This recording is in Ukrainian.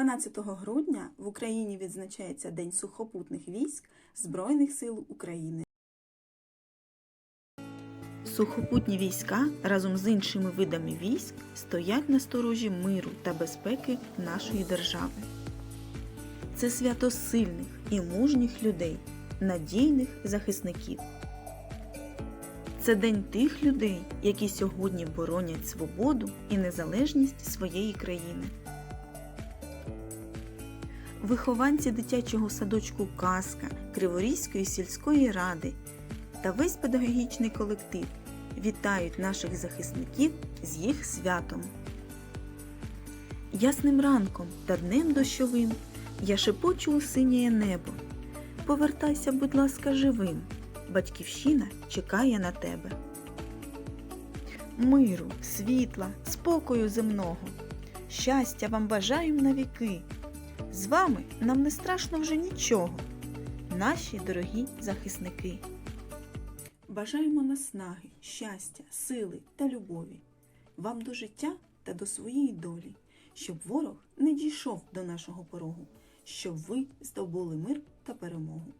12 грудня в Україні відзначається День сухопутних військ Збройних сил України. Сухопутні війська разом з іншими видами військ стоять на сторожі миру та безпеки нашої держави. Це свято сильних і мужніх людей, надійних захисників. Це день тих людей, які сьогодні боронять свободу і незалежність своєї країни. Вихованці дитячого садочку Казка Криворізької сільської ради та весь педагогічний колектив вітають наших захисників з їх святом. Ясним ранком та днем дощовим я шепочу у синє небо. Повертайся, будь ласка, живим. Батьківщина чекає на тебе. Миру, світла, спокою земного. Щастя вам бажаєм на віки. З вами нам не страшно вже нічого, наші дорогі захисники. Бажаємо наснаги, щастя, сили та любові, вам до життя та до своєї долі, щоб ворог не дійшов до нашого порогу, щоб ви здобули мир та перемогу.